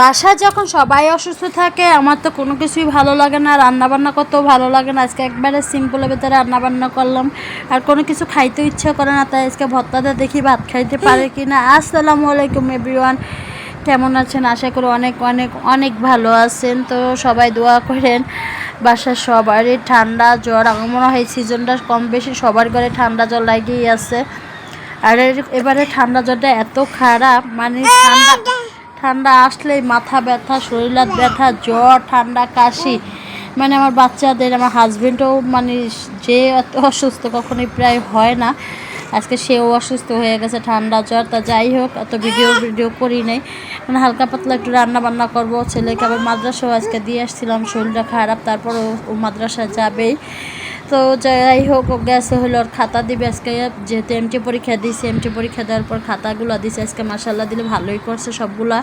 বাসায় যখন সবাই অসুস্থ থাকে, আমার তো কোনো কিছুই ভালো লাগে না রান্না বান্না করতেও ভালো লাগে না। আজকে একবারে সিম্পলের ভেতরে রান্না বান্না করলাম। আর কোনো কিছু খাইতে ইচ্ছে করে না, তাই আজকে ভর্তাতে দেখি ভাত খাইতে পারে কি না। আসসালামু আলাইকুম এভরিওয়ান কেমন আছেন? আশা করি অনেক অনেক অনেক ভালো আছেন। তো সবাই দোয়া করেন, বাসার সবারই ঠান্ডা জ্বর। আমার মনে হয় সিজনটা কম বেশি সবার ঘরে ঠান্ডা জ্বর লাগিয়েই আছে। আর এবারে ঠান্ডা জ্বরটা এত খারাপ মানে ঠান্ডা ঠান্ডা আসলেই মাথা ব্যথা শরীর ব্যথা, জ্বর, ঠান্ডা, কাশি। মানে আমার বাচ্চাদের, আমার হাজবেন্ডও মানে যে এত অসুস্থ কখনোই প্রায় হয় না। আজকে সেও অসুস্থ হয়ে গেছে, ঠান্ডা, জ্বর। তা যাই হোক, এত ভিডিও ভিডিও করি নাই। মানে হালকা পাতলা একটু রান্না বান্না করব। ছেলেকে আবার মাদ্রাসাও আজকে দিয়ে আসছিলাম, শরীরটা খারাপ তারপর ও ও মাদ্রাসা যাবেই। তো যাই হোক গেছে হলো ওর খাতা দিবে আজকে। যেহেতু এমটি পরীক্ষা দিয়েছে এমটি পরীক্ষা দেওয়ার পর খাতাগুলো দিছে। আজকে মাসাল্লাহ দিলে ভালোই করছে সবগুলা।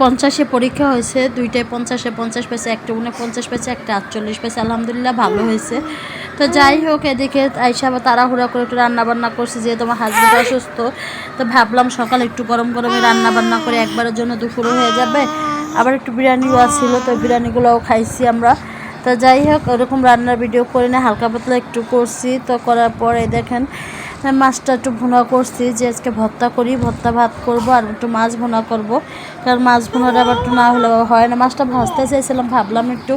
পঞ্চাশে পরীক্ষা হয়েছে, দুইটায় পঞ্চাশে পঞ্চাশ পেয়েছে একটা উনে পঞ্চাশ পেয়েছে একটা আটচল্লিশ পেয়েছে আলহামদুলিল্লাহ ভালো হয়েছে। তো যাই হোক, এদিকে আইসা তাড়াহুড়া করে একটু রান্না বান্না করছি, যেহেতু আমার হাজবেন্ড অসুস্থ। তো ভাবলাম সকালে একটু গরম গরমে রান্নাবান্না করে একবারের জন্য দুপুরও হয়ে যাবে। আবার একটু বিরিয়ানিও আসছিল তো বিরিয়ানিগুলোও খাইছি আমরা। তো যাই হোক, ওরকম রান্নার ভিডিও করি না, হালকা পাতলা একটু করছি। তো করার পরে দেখেন, মাছটা একটু ভুনা করছি, যে আজকে ভর্তা করি, ভর্তা ভাত করব আর একটু মাছ ভুনা করব। কারণ মাছ ভুনাটা আবার একটু না হলে হয় না। মাছটা ভাজতে চাইছিলাম, ভাবলাম একটু,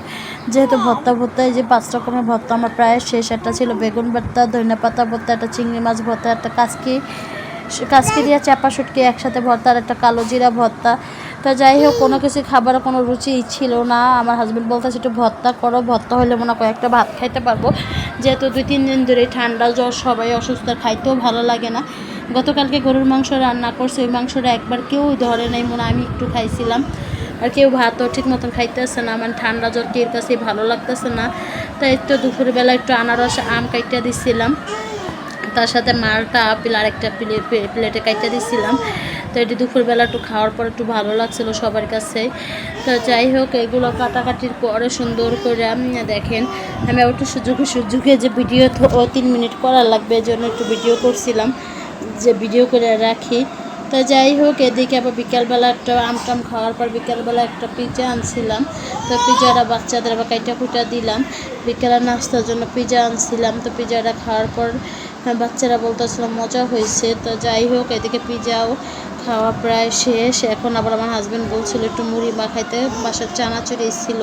যেহেতু ভর্তা ভর্তা, এই যে পাঁচ রকমের ভর্তা আমার প্রায় শেষ। একটা ছিল বেগুন ভর্তা, ধনিয়া পাতা ভর্তা, একটা চিংড়ি মাছ ভর্তা, একটা কাসকি কাসকি চাপা শুটকি একসাথে ভর্তা আর একটা কালো জিরা ভর্তা। তো যাই হোক, কোনো কিছু খাবার, কোনো রুচি ছিল না। আমার হাজব্যান্ড বলতেছে, একটু ভর্তা করো, ভর্তা হলে মনে কয়েকটা ভাত খাইতে পারব। যেহেতু দুই, তিন দিন ধরে ঠান্ডা জ্বর, সবাই অসুস্থ, খাইতেও ভালো লাগে না। গতকালকে গরুর মাংস রান্না করছে, ওই মাংসটা একবার কেউ ধরে নাই, মনে আমি একটু খাইছিলাম। আর কেউ ভাতও ঠিক মতন খাইতেছে না মানে ঠান্ডা জ্বর কেউ কাছে ভালো লাগতেছে না। তাই একটু দুপুরবেলা একটু আনারস, আম কাইটা দিচ্ছিলাম তার সাথে মালটা আপেল আর একটা প্লেটে কাইটা দিছিলাম। তো এটি দুপুরবেলা একটু খাওয়ার পর একটু ভালো লাগছিল সবার কাছে। তো যাই হোক, এগুলো কাটাকাটির পরে সুন্দর করে দেখেন, আমি একটু সুযোগে সুযোগে যে ভিডিও তিন মিনিট করা লাগবে এই জন্য একটু ভিডিও করছিলাম, যে ভিডিও করে রাখি। তো যাই হোক এদিকে আবার বিকালবেলা একটা আম টাম খাওয়ার পর বিকালবেলা একটা পিজা আনছিলাম। তো পিজাটা বাচ্চাদের আবার কাইটা কুটা দিলাম। বিকেলের নাস্তার জন্য পিজা আনছিলাম। তো পিজাটা খাওয়ার পর হ্যাঁ, বাচ্চারা বলতেছিল মজা হয়েছে। তো যাই হোক এদিকে পিজাও খাওয়া প্রায় শেষ। এখন আবার আমার হাজব্যান্ড বলছিল একটু মুড়ি মাখাইতে। বাসার চানাচুর এসেছিল।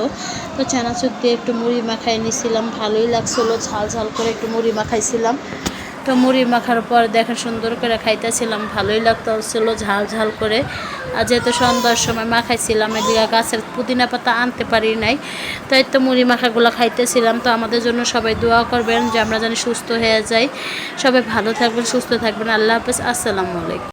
তো চানাচুর দিয়ে একটু মুড়ি মাখাই নিয়েছিলাম ভালোই লাগছিল। ঝাল ঝাল করে একটু মুড়ি মাখাইছিলাম। তো মুড়ি মাখার পর দেখেন সুন্দর করে খাইতেছিলাম, ভালোই লাগতো লাগতেছিল ঝাল ঝাল করে। আর যেহেতু সন্ধ্যার সময় মাখাইছিলাম, এদিকে গাছের পুদিনা পাতা আনতে পারি নাই, তাই তো মুড়ি মাখাগুলো খাইতেছিলাম। তো আমাদের জন্য সবাই দোয়া করবেন যে আমরা জানি সুস্থ হয়ে যাই। সবাই ভালো থাকবেন, সুস্থ থাকবেন। আল্লাহ হাফেজ, আসসালামু আলাইকুম।